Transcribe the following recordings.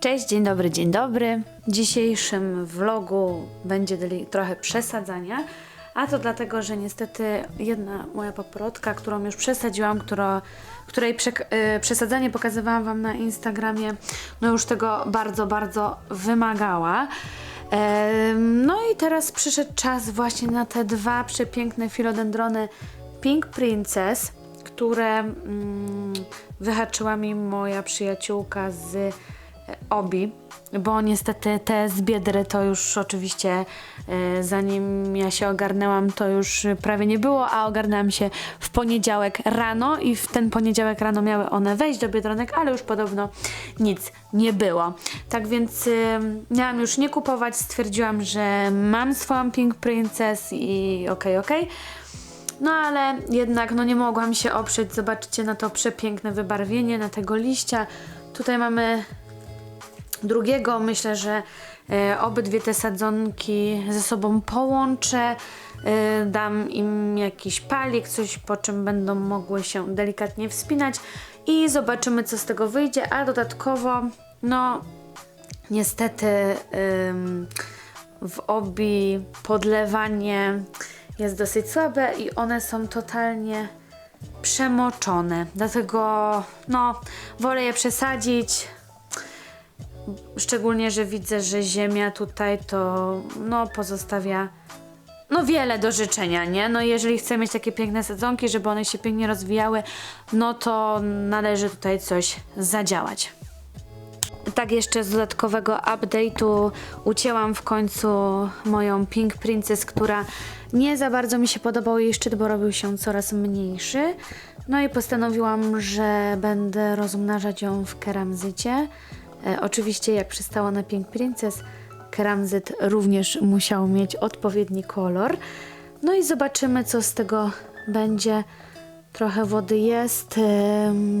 Cześć, dzień dobry, dzień dobry. W dzisiejszym vlogu będzie trochę przesadzania, a to dlatego, że niestety jedna moja paprotka, którą już przesadziłam, która, której przek- y, przesadzanie pokazywałam Wam na Instagramie, no już tego bardzo, bardzo wymagała. No i teraz przyszedł czas właśnie na te dwa przepiękne filodendrony Pink Princess, które mm, wyhaczyła mi moja przyjaciółka z Obi, bo niestety te z Biedry to już oczywiście e, zanim ja się ogarnęłam to już prawie nie było, a ogarnęłam się w poniedziałek rano i w ten poniedziałek rano miały one wejść do Biedronek, ale już podobno nic nie było. Tak więc y, miałam już nie kupować, stwierdziłam, że mam swoją Pink Princess i okej, okej. No ale jednak no nie mogłam się oprzeć. Zobaczcie na to przepiękne wybarwienie, na tego liścia. Tutaj mamy drugiego. Myślę, że e, obydwie te sadzonki ze sobą połączę. E, dam im jakiś palik, coś po czym będą mogły się delikatnie wspinać i zobaczymy co z tego wyjdzie. A dodatkowo, no niestety w obi podlewanie jest dosyć słabe i one są totalnie przemoczone. Dlatego no, wolę je przesadzić. Szczególnie, że widzę, że ziemia tutaj to no, pozostawia no wiele do życzenia, nie? No jeżeli chcę mieć takie piękne sadzonki, żeby one się pięknie rozwijały, no to należy tutaj coś zadziałać. Tak jeszcze z dodatkowego update'u ucięłam w końcu moją Pink Princess, która nie za bardzo mi się podobał jej szczyt, bo robił się coraz mniejszy. No i postanowiłam, że będę rozmnażać ją w keramzycie. E, oczywiście jak przystało na Pink Princess, keramzyt również musiał mieć odpowiedni kolor. No i zobaczymy co z tego będzie. Trochę wody jest.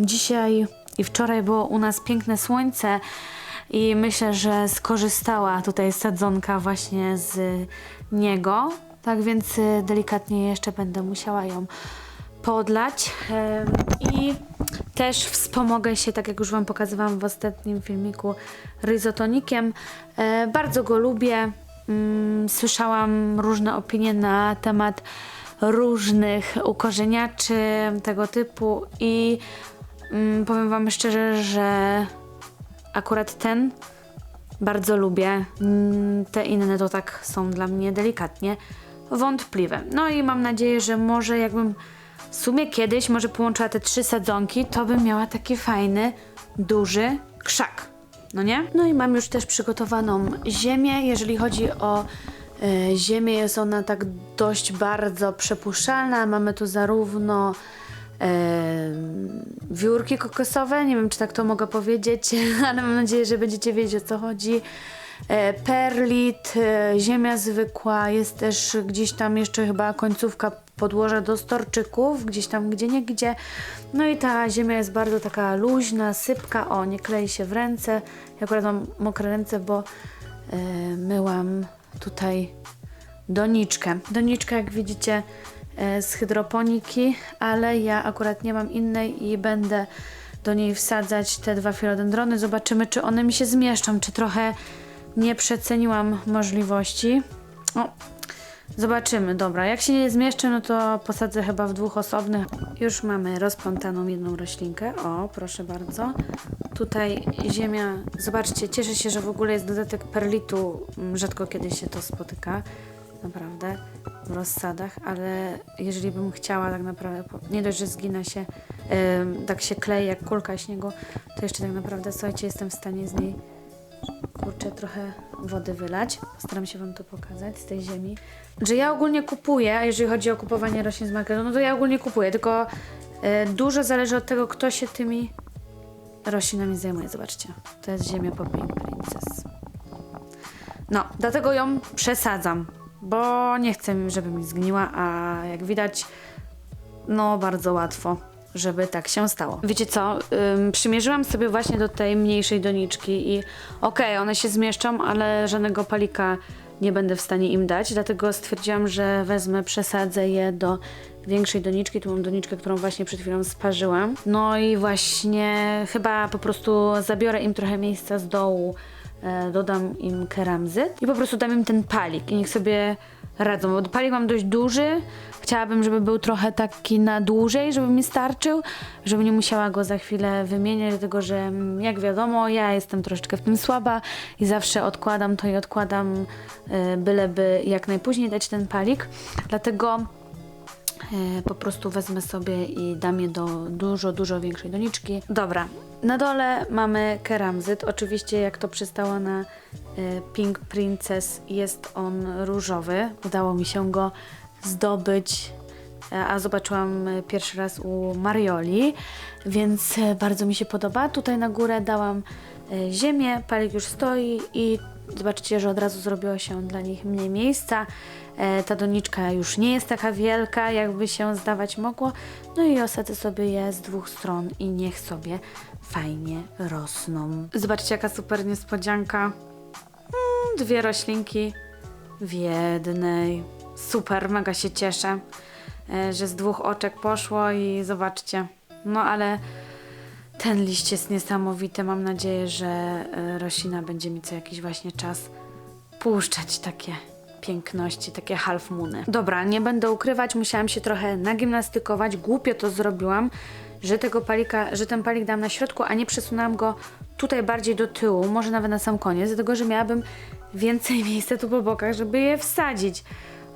Dzisiaj i wczoraj było u nas piękne słońce i myślę, że skorzystała tutaj sadzonka właśnie z niego. Tak więc y, delikatnie jeszcze będę musiała ją podlać i też wspomogę się, tak jak już Wam pokazywałam w ostatnim filmiku, ryzotonikiem. E, Bardzo go lubię. Mm, Słyszałam różne opinie na temat różnych ukorzeniaczy tego typu i mm, powiem Wam szczerze, że akurat ten bardzo lubię. Mm, Te inne to tak są dla mnie delikatnie wątpliwe. No i mam nadzieję, że może jakbym w sumie kiedyś może połączyła te trzy sadzonki, to bym miała taki fajny, duży krzak. No nie? No i mam już też przygotowaną ziemię. Jeżeli chodzi o e, ziemię, jest ona tak dość bardzo przepuszczalna. Mamy tu zarówno e, wiórki kokosowe, nie wiem czy tak to mogę powiedzieć, ale mam nadzieję, że będziecie wiedzieć o co chodzi. E, perlit, ziemia zwykła, jest też gdzieś tam jeszcze chyba końcówka podłoża do storczyków, gdzieś tam gdzie nie gdzie. No i ta ziemia jest bardzo taka luźna, sypka, o nie klei się w ręce. Ja akurat mam mokre ręce, bo e, myłam tutaj doniczkę. Doniczka jak widzicie e, z hydroponiki, ale ja akurat nie mam innej i będę do niej wsadzać te dwa filodendrony. Zobaczymy, czy one mi się zmieszczą, czy trochę nie przeceniłam możliwości. O, zobaczymy, dobra. Jak się nie zmieszczę, no to posadzę chyba w dwóch osobnych. Już mamy rozplątaną jedną roślinkę. O, proszę bardzo. Tutaj ziemia, zobaczcie, cieszę się, że w ogóle jest dodatek perlitu. Mm, Rzadko kiedy się to spotyka. Naprawdę w rozsadach, ale jeżeli bym chciała tak naprawdę, nie dość, że zgina się, ym, tak się klei jak kulka śniegu, to jeszcze tak naprawdę, słuchajcie, jestem w stanie z niej kurczę, trochę wody wylać. Postaram się Wam to pokazać z tej ziemi. Że ja ogólnie kupuję, a jeżeli chodzi o kupowanie roślin z marketu, no to ja ogólnie kupuję, tylko e, dużo zależy od tego, kto się tymi roślinami zajmuje. Zobaczcie, to jest ziemia po Pink Princess. No, dlatego ją przesadzam, bo nie chcę, żeby mi zgniła, a jak widać, no bardzo łatwo, żeby tak się stało. Wiecie co, ym, przymierzyłam sobie właśnie do tej mniejszej doniczki i okej, one się zmieszczą, ale żadnego palika nie będę w stanie im dać, dlatego stwierdziłam, że wezmę, przesadzę je do większej doniczki. Tu mam doniczkę, którą właśnie przed chwilą sparzyłam. No i właśnie chyba po prostu zabiorę im trochę miejsca z dołu, e, dodam im keramzy i po prostu dam im ten palik i niech sobie radzą, palik mam dość duży. Chciałabym, żeby był trochę taki na dłużej, żeby mi starczył, żeby nie musiała go za chwilę wymieniać, dlatego że mm, jak wiadomo, ja jestem troszeczkę w tym słaba i zawsze odkładam to i odkładam, e, byleby jak najpóźniej dać ten palik. Dlatego po prostu wezmę sobie i dam je do dużo, dużo większej doniczki. Dobra, na dole mamy keramzyt. Oczywiście jak to przystało na e, Pink Princess jest on różowy. Udało mi się go zdobyć, e, a zobaczyłam e, pierwszy raz u Marioli, więc e, bardzo mi się podoba. Tutaj na górę dałam e, ziemię, palik już stoi i zobaczycie, że od razu zrobiło się dla nich mniej miejsca. E, ta doniczka już nie jest taka wielka, jakby się zdawać mogło. No i osadzę sobie je z dwóch stron i niech sobie fajnie rosną. Zobaczcie, jaka super niespodzianka. Mm, dwie roślinki w jednej. Super, mega się cieszę, e, że z dwóch oczek poszło i zobaczcie. No ale ten liść jest niesamowity. Mam nadzieję, że e, roślina będzie mi co jakiś właśnie czas puszczać takie piękności, takie half moony. Dobra, nie będę ukrywać, musiałam się trochę nagimnastykować. Głupio to zrobiłam, że tego palika, że ten palik dam na środku, a nie przesunęłam go tutaj bardziej do tyłu, może nawet na sam koniec, dlatego że miałabym więcej miejsca tu po bokach, żeby je wsadzić.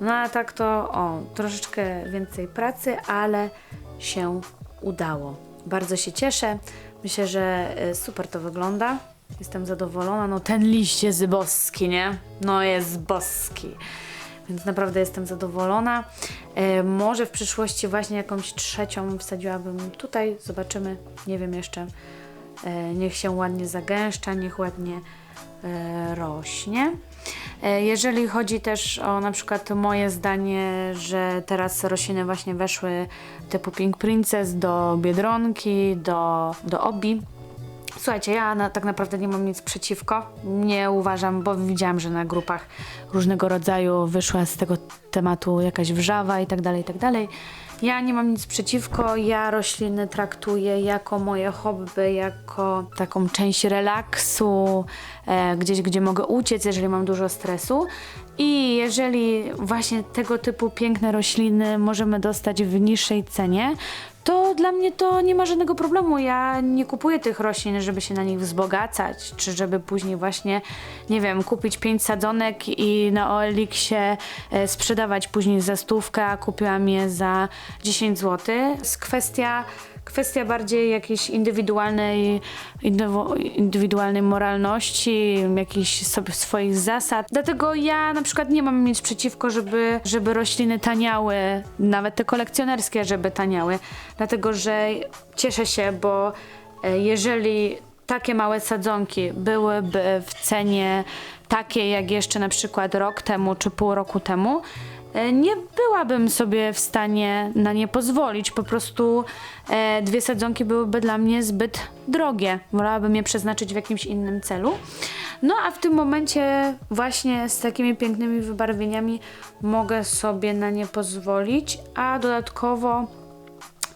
No a tak to, o, troszeczkę więcej pracy, ale się udało. Bardzo się cieszę. Myślę, że y, super to wygląda. Jestem zadowolona. No ten liść jest boski, nie? No jest boski. Więc naprawdę jestem zadowolona. E, może w przyszłości właśnie jakąś trzecią wsadziłabym tutaj. Zobaczymy. Nie wiem jeszcze. E, niech się ładnie zagęszcza, niech ładnie e, rośnie. E, Jeżeli chodzi też o na przykład moje zdanie, że teraz rośliny właśnie weszły typu Pink Princess do Biedronki, do, do Obi, Słuchajcie, ja na, tak naprawdę nie mam nic przeciwko. Nie uważam, bo widziałam, że na grupach różnego rodzaju wyszła z tego tematu jakaś wrzawa i tak dalej, i tak dalej. Ja nie mam nic przeciwko, ja rośliny traktuję jako moje hobby, jako taką część relaksu, e, gdzieś, gdzie mogę uciec, jeżeli mam dużo stresu. I jeżeli właśnie tego typu piękne rośliny możemy dostać w niższej cenie, to dla mnie to nie ma żadnego problemu. Ja nie kupuję tych roślin, żeby się na nich wzbogacać, czy żeby później właśnie, nie wiem, kupić pięć sadzonek i na OLX e, sprzedawać później za stówkę, a kupiłam je za 10 zł. Jest kwestia kwestia bardziej jakiejś indywidualnej, indywidualnej moralności, jakichś sobie swoich zasad. Dlatego ja na przykład nie mam nic przeciwko, żeby, żeby rośliny taniały, nawet te kolekcjonerskie, żeby taniały. Dlatego, że cieszę się, bo e, jeżeli takie małe sadzonki byłyby w cenie takiej jak jeszcze na przykład rok temu czy pół roku temu, nie byłabym sobie w stanie na nie pozwolić. Po prostu e, dwie sadzonki byłyby dla mnie zbyt drogie. Wolałabym je przeznaczyć w jakimś innym celu. No a w tym momencie właśnie z takimi pięknymi wybarwieniami mogę sobie na nie pozwolić, a dodatkowo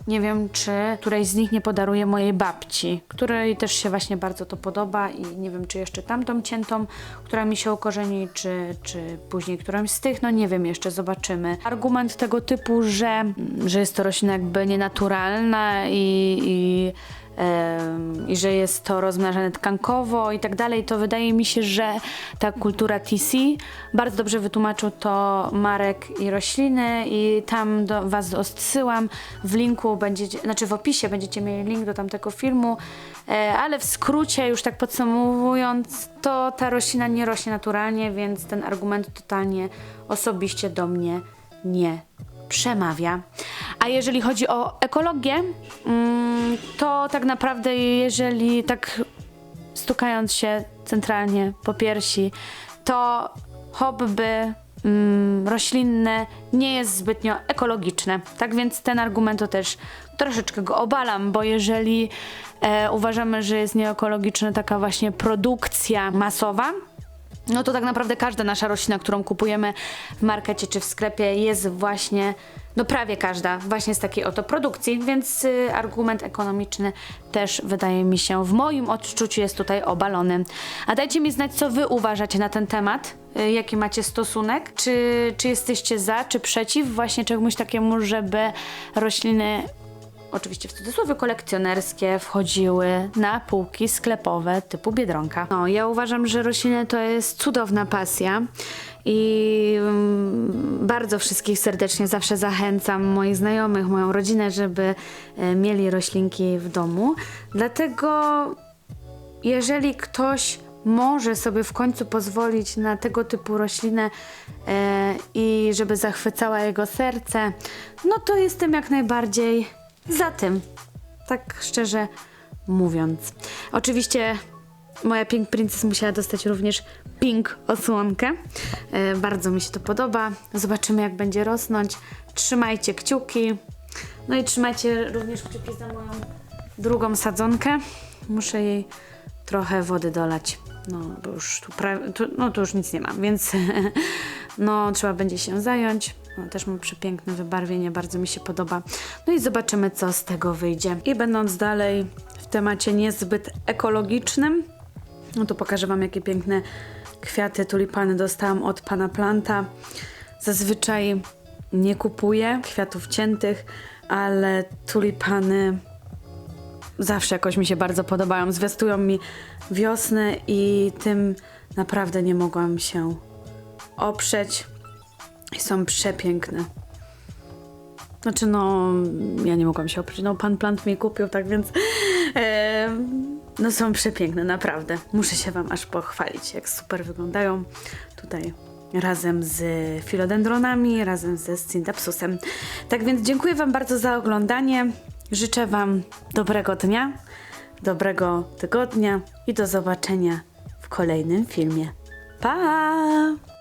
nie wiem, czy której z nich nie podaruję mojej babci, której też się właśnie bardzo to podoba i nie wiem, czy jeszcze tamtą ciętą, która mi się ukorzeni, czy, czy później którąś z tych, no nie wiem jeszcze, zobaczymy. Argument tego typu, że, że jest to roślina jakby nienaturalna i, i i że jest to rozmnażane tkankowo i tak dalej, to wydaje mi się, że ta kultura TC bardzo dobrze wytłumaczył to Marek i rośliny i tam do was odsyłam. W linku będziecie, znaczy w opisie będziecie mieli link do tamtego filmu, e, ale w skrócie już tak podsumowując, to ta roślina nie rośnie naturalnie, więc ten argument totalnie osobiście do mnie nie przemawia. A jeżeli chodzi o ekologię, mm, to tak naprawdę jeżeli tak stukając się centralnie po piersi, to hobby mm, roślinne nie jest zbytnio ekologiczne. Tak więc ten argument to też troszeczkę go obalam, bo jeżeli e, uważamy, że jest nieekologiczna taka właśnie produkcja masowa, no to tak naprawdę każda nasza roślina, którą kupujemy w markecie czy w sklepie jest właśnie, no prawie każda, właśnie z takiej oto produkcji, więc y, argument ekonomiczny też wydaje mi się, w moim odczuciu jest tutaj obalony. A dajcie mi znać, co wy uważacie na ten temat, y, jaki macie stosunek, czy, czy jesteście za, czy przeciw? Właśnie czemuś takiemu, żeby rośliny oczywiście w cudzysłowie kolekcjonerskie wchodziły na półki sklepowe typu Biedronka. No, ja uważam, że rośliny to jest cudowna pasja i mm, bardzo wszystkich serdecznie zawsze zachęcam, moich znajomych, moją rodzinę, żeby e, mieli roślinki w domu. Dlatego jeżeli ktoś może sobie w końcu pozwolić na tego typu roślinę e, i żeby zachwycała jego serce, no to jestem jak najbardziej za tym. Tak szczerze mówiąc. Oczywiście moja Pink Princess musiała dostać również pink osłonkę. E, bardzo mi się to podoba. Zobaczymy jak będzie rosnąć. Trzymajcie kciuki. No i trzymajcie również kciuki za moją drugą sadzonkę. Muszę jej trochę wody dolać. No, bo już tu, pra- tu, no, tu już nic nie mam, więc no, trzeba będzie się zająć. No, też mam przepiękne wybarwienie, bardzo mi się podoba. No i zobaczymy, co z tego wyjdzie. I będąc dalej w temacie niezbyt ekologicznym, no to pokażę Wam, jakie piękne kwiaty tulipany dostałam od pana Planta. Zazwyczaj nie kupuję kwiatów ciętych, ale tulipany zawsze jakoś mi się bardzo podobają. Zwiastują mi wiosnę i tym naprawdę nie mogłam się oprzeć. I są przepiękne. Znaczy, no, ja nie mogłam się oprzeć. No, pan plant mi kupił, tak więc. em, no, są przepiękne, naprawdę. Muszę się Wam aż pochwalić, jak super wyglądają. Tutaj razem z filodendronami, razem ze scindapsusem. Tak więc dziękuję Wam bardzo za oglądanie. Życzę Wam dobrego dnia, dobrego tygodnia i do zobaczenia w kolejnym filmie. Pa!